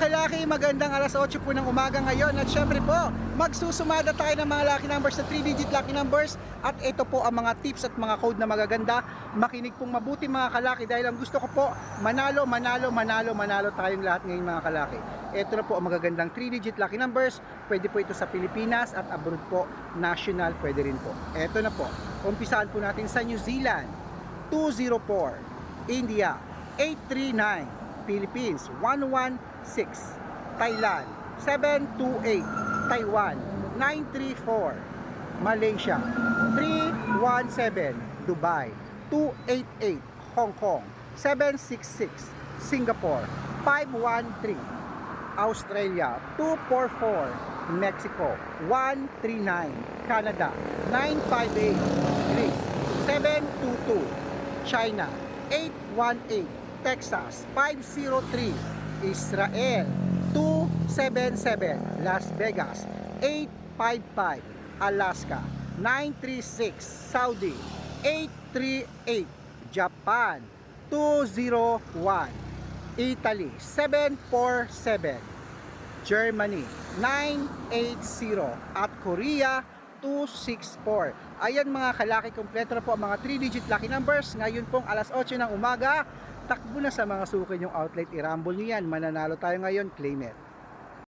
kalaki, magandang alas 8 po ng umaga ngayon at syempre po, magsusumada tayo ng mga lucky numbers na 3-digit lucky numbers at ito po ang mga tips at mga code na magaganda. Makinig pong mabuti mga kalaki dahil ang gusto ko po, manalo, manalo, manalo, manalo tayong lahat ngayon mga kalaki. Ito na po ang magagandang 3-digit lucky numbers. Pwede po ito sa Pilipinas at abroad po, national pwede rin po. Ito na po, umpisahan po natin sa New Zealand, 204, India, 839, Philippines 116 Thailand 728 Taiwan 934 Malaysia 317 Dubai 288 Hong Kong 766 Singapore 513 Australia 244 Mexico 139 Canada 958 Greece 722 China 818 Texas 503 Israel 277 Las Vegas 855 Alaska 936 Saudi 838 Japan 201 Italy 747 Germany 980 at Korea 264. Ayan mga kalaki, kompleto na po ang mga 3-digit lucky numbers. Ngayon pong alas 8 ng umaga, takbo na sa mga suki yung outlet. I-rumble nyo yan. Mananalo tayo ngayon, claim it.